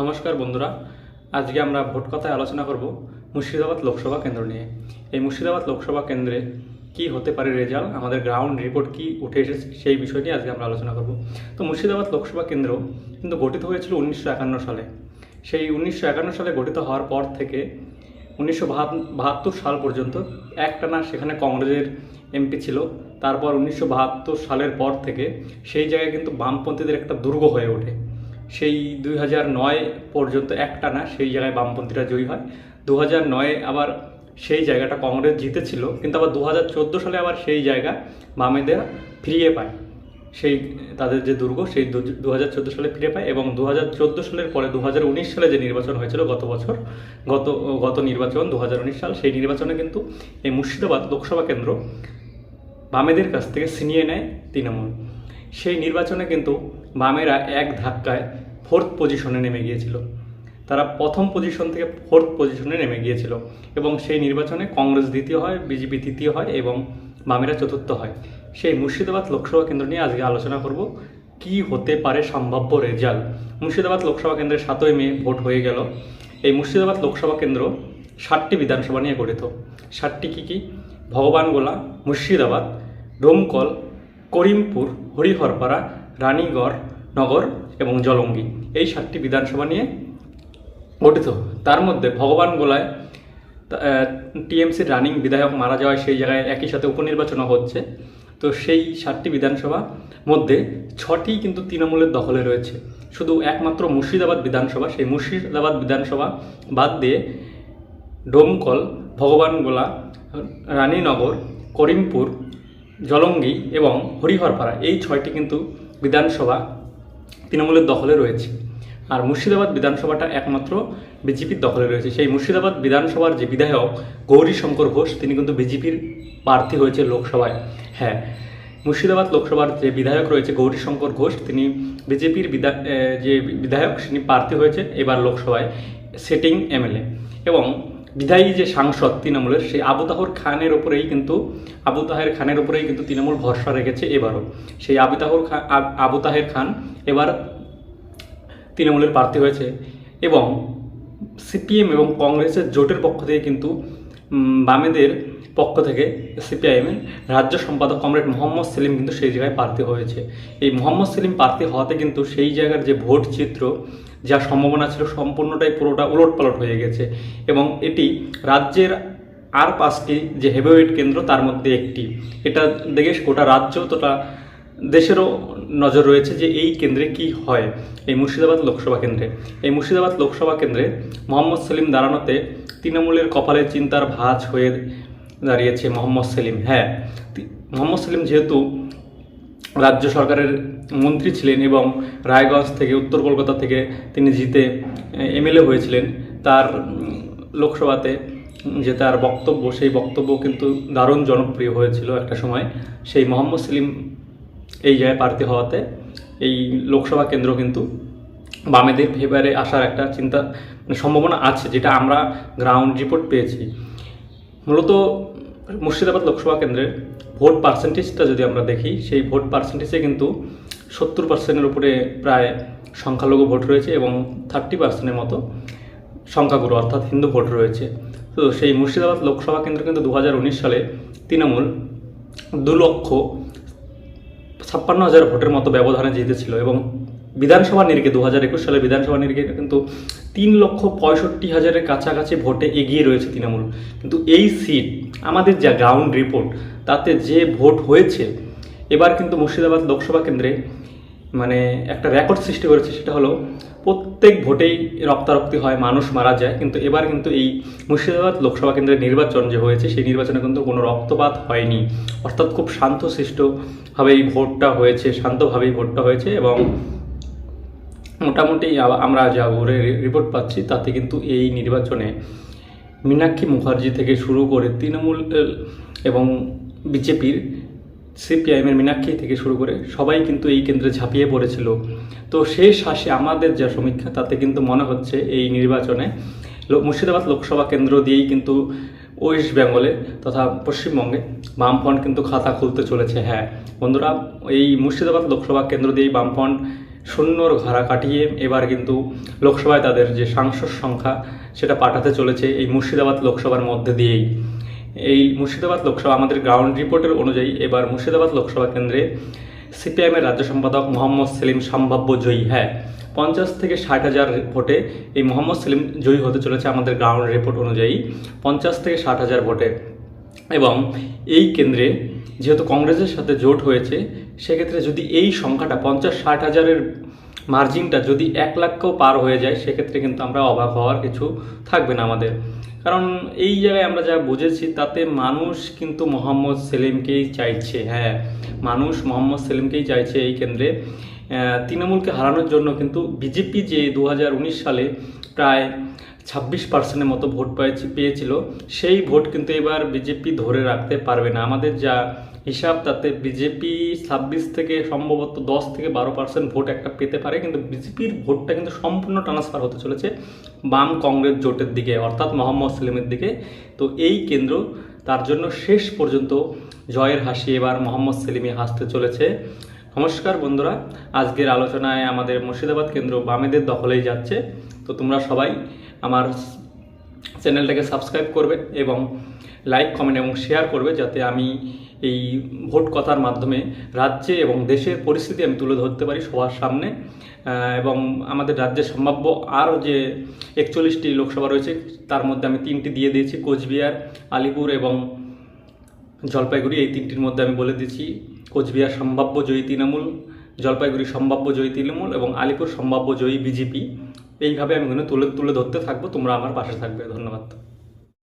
নমস্কার বন্ধুরা। আজকে আমরা ভোট কথায় আলোচনা করব মুর্শিদাবাদ লোকসভা কেন্দ্র নিয়ে। এই মুর্শিদাবাদ লোকসভা কেন্দ্রে কি হতে পারে রেজাল্ট, আমাদের গ্রাউন্ড রিপোর্ট কি উঠে এসেছে সেই বিষয় নিয়ে আজকে আমরা আলোচনা করব। তো মুর্শিদাবাদ লোকসভা কেন্দ্র কিন্তু গঠিত হয়েছিল উনিশশো একান্ন সালে। সেই উনিশশো একান্ন সালে গঠিত হওয়ার পর থেকে উনিশশো বাহাত্তর সাল পর্যন্ত একটানা সেখানে কংগ্রেসের এমপি ছিল। তারপর উনিশশো বাহাত্তর সালের পর থেকে সেই জায়গায় কিন্তু বামপন্থীদের একটা দুর্গ হয়ে ওঠে। সেই দুই হাজার নয় পর্যন্ত একটানা সেই জায়গায় বামপন্থীরা জয়ী হয়। দু আবার সেই জায়গাটা কংগ্রেস জিতেছিল, কিন্তু আবার দু হাজার চোদ্দ সালে আবার সেই জায়গা বামেদের ফিরিয়ে পায়। সেই তাদের যে দুর্গ, সেই দু হাজার চোদ্দ সালে ফিরে পায় এবং দু হাজার চোদ্দ সালের পরে দু হাজার উনিশ সালে যে নির্বাচন হয়েছিল গত বছর, গত গত নির্বাচন দু হাজার উনিশ সাল, সেই নির্বাচনে কিন্তু এই মুর্শিদাবাদ লোকসভা কেন্দ্র বামেদের কাছ থেকে ছিনিয়ে নেয় তৃণমূল। সেই নির্বাচনে কিন্তু বামেরা এক ধাক্কায় ফোর্থ পজিশনে নেমে গিয়েছিল। তারা প্রথম পজিশন থেকে ফোর্থ পজিশনে নেমে গিয়েছিল এবং সেই নির্বাচনে কংগ্রেস দ্বিতীয় হয়, বিজেপি তৃতীয় হয় এবং বামেরা চতুর্থ হয়। সেই মুর্শিদাবাদ লোকসভা কেন্দ্র নিয়ে আজকে আলোচনা করব। কি হতে পারে সম্ভাব্য রেজাল্ট মুর্শিদাবাদ লোকসভা কেন্দ্রের সাতই মে ভোট হয়ে গেল। এই মুর্শিদাবাদ লোকসভা কেন্দ্র ষাটটি বিধানসভা নিয়ে গঠিত। ষাটটি কী কী? ভগবানগোলা, মুর্শিদাবাদ, ডোমকল, করিমপুর, হরিহরপাড়া, রানীগড় নগর এবং জলঙ্গি। এই সাতটি বিধানসভা নিয়ে গঠিত। তার মধ্যে ভগবান গোলায় টিএমসির রানিং বিধায়ক মারা যাওয়ায় সেই জায়গায় একই সাথে উপনির্বাচনও হচ্ছে। তো সেই সাতটি বিধানসভা মধ্যে ছটি কিন্তু তৃণমূলের দখলে রয়েছে। শুধু একমাত্র মুর্শিদাবাদ বিধানসভা, সেই মুর্শিদাবাদ বিধানসভা বাদ দিয়ে ডোমকল ভগবানগোলা রানীনগর, করিমপুর, জলঙ্গি এবং হরিহরপাড়া, এই ছয়টি কিন্তু বিধানসভা তৃণমূলের দখলে রয়েছে। আর মুর্শিদাবাদ বিধানসভাটা একমাত্র বিজেপির দখলে রয়েছে। সেই মুর্শিদাবাদ বিধানসভার যে বিধায়ক গৌরী শঙ্কর ঘোষ, তিনি কিন্তু বিজেপির প্রার্থী হয়েছে লোকসভায়। হ্যাঁ মুর্শিদাবাদ লোকসভার যে বিধায়ক রয়েছে গৌরী শঙ্কর ঘোষ, তিনি বিজেপির বিধা যে বিধায়ক, তিনি প্রার্থী হয়েছে এবার লোকসভায় সেটিং এমএলএ এবং বিধায়ী যে সাংসদ তৃণমূলের, সেই আবু তাহর খানের ওপরেই কিন্তু, আবু তাহের খানের ওপরেই কিন্তু তৃণমূল ভরসা রেখেছে এবারও। সেই আবু তাহর খান আবু তাহের খান এবার তৃণমূলের প্রার্থী হয়েছে এবং সিপিএম এবং কংগ্রেসের জোটের পক্ষ থেকে কিন্তু বামেদের পক্ষ থেকে সিপিআইএমের রাজ্য সম্পাদক কমরেড মোহাম্মদ সেলিম কিন্তু সেই জায়গায় প্রার্থী হয়েছে। এই মোহাম্মদ সেলিম প্রার্থী হওয়াতে কিন্তু সেই জায়গার যে ভোট চিত্র যা সম্ভাবনা ছিল সম্পূর্ণটাই পুরোটা উলটপালট হয়ে গেছে। এবং এটি রাজ্যের আর পাঁচটি যে হেভিওয়েট কেন্দ্র, তার মধ্যে একটি। এটা দেখে গোটা রাজ্য তোটা দেশেরও নজর রয়েছে যে এই কেন্দ্রে কি হয়। এই মুর্শিদাবাদ লোকসভা কেন্দ্রে। এই মুর্শিদাবাদ লোকসভা কেন্দ্রে মোহাম্মদ সেলিম দাঁড়ানোতে তৃণমূলের কপালে চিন্তার ভাঁজ হয়ে দাঁড়িয়েছে মোহাম্মদ সেলিম। হ্যাঁ মোহাম্মদ সেলিম যেহেতু রাজ্য সরকারের মন্ত্রী ছিলেন এবং রায়গঞ্জ থেকে, উত্তর কলকাতা থেকে তিনি জিতে এমএলএ হয়েছিলেন। তার লোকসভাতে যে তার বক্তব্য, সেই বক্তব্য কিন্তু দারুণ জনপ্রিয় হয়েছিল একটা সময়। সেই মোহাম্মদ সেলিম এই জায়গায় প্রার্থী হওয়াতে এই লোকসভা কেন্দ্র কিন্তু বামেদের ফেভারে আসার একটা চিন্তা মানে সম্ভাবনা আছে, যেটা আমরা গ্রাউন্ড রিপোর্ট পেয়েছি। মূলত মুর্শিদাবাদ লোকসভা কেন্দ্রের ভোট পার্সেন্টেজটা যদি আমরা দেখি, সেই ভোট পার্সেন্টেজে কিন্তু সত্তর পার্সেন্টের উপরে প্রায় সংখ্যালঘু ভোট রয়েছে এবং থার্টি পার্সেন্টের মতো সংখ্যাগুরু, অর্থাৎ হিন্দু ভোট রয়েছে। তো সেই মুর্শিদাবাদ লোকসভা কেন্দ্র কিন্তু দু হাজার উনিশ সালে তৃণমূল দু লক্ষ ছাপ্পান্ন হাজার ভোটের মতো ব্যবধানে জিতেছিল এবং বিধানসভা নিরিখে দু হাজার একুশ সালে বিধানসভা নিরিখে কিন্তু তিন লক্ষ পঁয়ষট্টি হাজারের কাছাকাছি ভোটে এগিয়ে রয়েছে তৃণমূল। কিন্তু এই সিট, আমাদের যা গ্রাউন্ড রিপোর্ট তাতে যে ভোট হয়েছে, এবার কিন্তু মুর্শিদাবাদ লোকসভা কেন্দ্রে মানে একটা রেকর্ড সৃষ্টি করেছে, সেটা হলো প্রত্যেক ভোটেই রক্তারক্তি হয়, মানুষ মারা যায়, কিন্তু এবার কিন্তু এই মুর্শিদাবাদ লোকসভা কেন্দ্রের নির্বাচন যে হয়েছে, সেই নির্বাচনে কিন্তু কোনো রক্তপাত হয়নি। অর্থাৎ খুব শান্তশিষ্টভাবে এই ভোটটা হয়েছে, শান্তভাবেই ভোটটা হয়েছে এবং মোটামুটি আমরা যা ঘুরে রিপোর্ট পাচ্ছি, তাতে কিন্তু এই নির্বাচনে মীনাক্ষী মুখার্জি থেকে শুরু করে তৃণমূল এবং বিজেপির সিপিআইএমের মীনাক্ষী থেকে শুরু করে সবাই কিন্তু এই কেন্দ্রে ঝাঁপিয়ে পড়েছিল। তো শেষ হাসি আমাদের যা সমীক্ষা, তাতে কিন্তু মনে হচ্ছে এই নির্বাচনে মুর্শিদাবাদ লোকসভা কেন্দ্র দিয়েই কিন্তু ওয়েস্ট বেঙ্গলে তথা পশ্চিমবঙ্গে বামফ্রন্ট কিন্তু খাতা খুলতে চলেছে। হ্যাঁ বন্ধুরা, এই মুর্শিদাবাদ লোকসভা কেন্দ্র দিয়েই বামফ্রন্ট শূন্যর ঘাড়া কাটিয়ে এবার কিন্তু লোকসভায় তাদের যে সাংসদ সংখ্যা, সেটা পাঠাতে চলেছে এই মুর্শিদাবাদ লোকসভার মধ্যে দিয়েই। এই মুর্শিদাবাদ লোকসভা আমাদের গ্রাউন্ড রিপোর্টের অনুযায়ী এবার মুর্শিদাবাদ লোকসভা কেন্দ্রে সিপিআইএমের রাজ্য সম্পাদক মোহাম্মদ সেলিম সম্ভাব্য জয়ী। হ্যাঁ পঞ্চাশ থেকে ষাট হাজার ভোটে এই মোহাম্মদ সেলিম জয়ী হতে চলেছে আমাদের গ্রাউন্ড রিপোর্ট অনুযায়ী, পঞ্চাশ থেকে ষাট হাজার ভোটে। এবং এই কেন্দ্রে যেহেতু কংগ্রেসের সাথে জোট হয়েছে, সেক্ষেত্রে যদি এই সংখ্যাটা পঞ্চাশ ষাট হাজারের মার্জিনটা যদি এক লাখকেও পার হয়ে যায়, সেক্ষেত্রে কিন্তু আমরা অবাক হওয়ার কিছু থাকবে না আমাদের। কারণ এই জায়গায় আমরা যা বুঝেছি, তাতে মানুষ কিন্তু মোহাম্মদ সেলিমকেই চাইছে হ্যাঁ মানুষ মোহাম্মদ সেলিমকেই চাইছে এই কেন্দ্রে। তৃণমূলকে হারানোর জন্য কিন্তু বিজেপি যে দু হাজার উনিশ সালে প্রায় ছাব্বিশ পার্সেন্টের মতো ভোট পেয়েছে পেয়েছিল, সেই ভোট কিন্তু এবার বিজেপি ধরে রাখতে পারবে না। আমাদের যা হিসাব তাতে বিজেপি ছাব্বিশ থেকে সম্ভবত দশ থেকে বারো পার্সেন্ট ভোট একটা পেতে পারে, কিন্তু বিজেপির ভোটটা কিন্তু সম্পূর্ণ ট্রান্সফার হতে চলেছে বাম কংগ্রেস জোটের দিকে, অর্থাৎ মোহাম্মদ সেলিমের দিকে। তো এই কেন্দ্র তার জন্য শেষ পর্যন্ত জয়ের হাসি এবার মোহাম্মদ সেলিমে হাসতে চলেছে। নমস্কার বন্ধুরা, আজকের আলোচনায় আমাদের মুর্শিদাবাদ কেন্দ্র বামেদের দখলেই যাচ্ছে। তো তোমরা সবাই আমার চ্যানেলটাকে সাবস্ক্রাইব করবে এবং লাইক, কমেন্ট এবং শেয়ার করবে যাতে আমি এই ভোট কথার মাধ্যমে রাজ্যে এবং দেশের পরিস্থিতি আমি তুলে ধরতে পারি সবার সামনে। এবং আমাদের রাজ্যে সম্ভাব্য আরও যে একচল্লিশটি লোকসভা রয়েছে, তার মধ্যে আমি তিনটি দিয়ে দিয়েছি, কোচবিহার, আলিপুর এবং জলপাইগুড়ি। এই তিনটির মধ্যে আমি বলে দিচ্ছি, কোচবিহার সম্ভাব্য জয়ী তৃণমূল, জলপাইগুড়ি সম্ভাব্য জয়ী তৃণমূল এবং আলিপুর সম্ভাব্য জয়ী বিজেপি। এইভাবে আমি তুলে তুলে ধরতে থাকব, তোমরা আমার পাশে থাকবে। ধন্যবাদ।